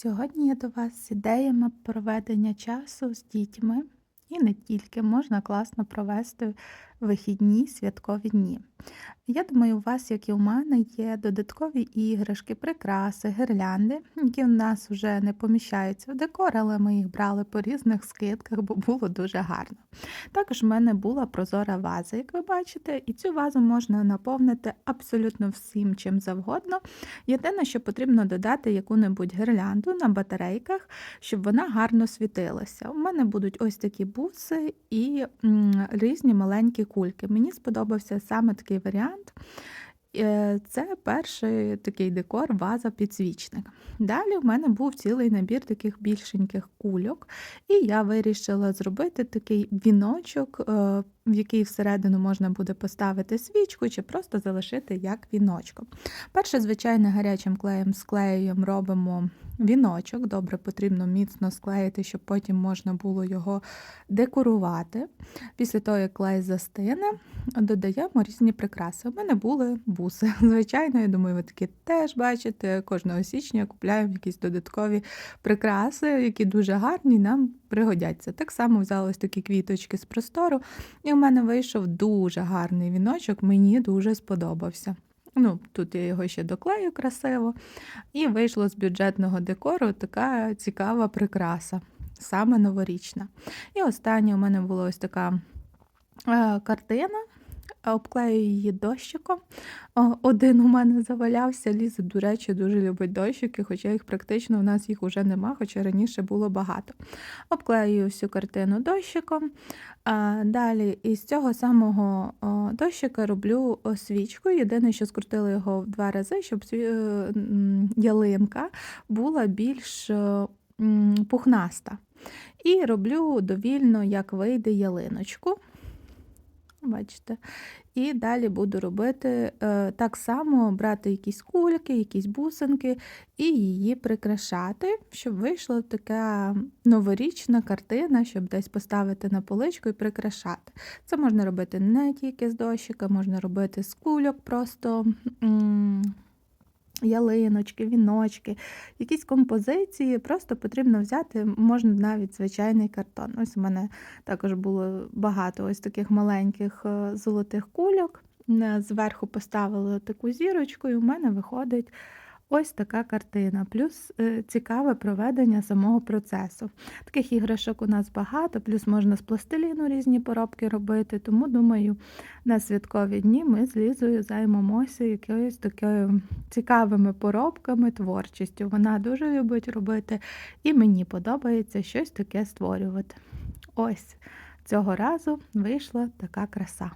Сьогодні я до вас з ідеями проведення часу з дітьми. І не тільки можна класно провести вихідні святкові дні. Я думаю, у вас, як і у мене, є додаткові іграшки, прикраси, гірлянди, які в нас вже не поміщаються в декор, але ми їх брали по різних скидках, бо було дуже гарно. Також в мене була прозора ваза, як ви бачите, і цю вазу можна наповнити абсолютно всім чим завгодно. Єдине, що потрібно додати яку-небудь гірлянду на батарейках, щоб вона гарно світилася. У мене будуть ось такі буси і різні маленькі кульки. Мені сподобався саме такий варіант. Е, Це перший такий декор, ваза-підсвічник. Далі в мене був цілий набір таких більшеньких кульок, і я вирішила зробити такий віночок, е, в який всередину можна буде поставити свічку чи просто залишити як віночком. Перше, звичайно, гарячим клеєм склеюємо, робимо віночок. Добре, потрібно міцно склеїти, щоб потім можна було його декорувати. Після того, як клей застине, додаємо різні прикраси. У мене були буси. Звичайно, я думаю, ви такі теж бачите. Кожного січня купляємо якісь додаткові прикраси, які дуже гарні, нам пригодяться. Так само взяла ось такі квіточки з простору, і мене вийшов дуже гарний віночок, мені дуже сподобався. Ну, Тут я його ще доклею красиво. І вийшло з бюджетного декору така цікава прикраса, саме новорічна. І останнє у мене була ось така е, картина. Обклею її дощиком. Один у мене завалявся, Ліза, до речі, дуже любить дощики, хоча їх практично у нас їх вже нема, хоча раніше було багато. Обклею всю картину дощиком. Далі із цього самого дощика роблю свічку. Єдине, що скрутила його в два рази, щоб е, ялинка була більш е, пухнаста. І роблю довільно, як вийде ялиночку. Бачите? І далі буду робити е, так само брати якісь кульки, якісь бусинки і її прикрашати, щоб вийшла така новорічна картина, щоб десь поставити на поличку і прикрашати. Це можна робити не тільки з дощика, можна робити з кульок просто. Ялиночки, віночки, якісь композиції, просто потрібно взяти, можна навіть звичайний картон. Ось у мене також було багато ось таких маленьких е, золотих кульок. Е, Зверху поставили таку зірочку, і у мене виходить ось така картина. Плюс е, цікаве проведення самого процесу. Таких іграшок у нас багато, плюс можна з пластиліну різні поробки робити. Тому, думаю, на святкові дні ми з Лізою займемося якоюсь такою цікавими поробками, творчістю. Вона дуже любить робити, і мені подобається щось таке створювати. Ось цього разу вийшла така краса.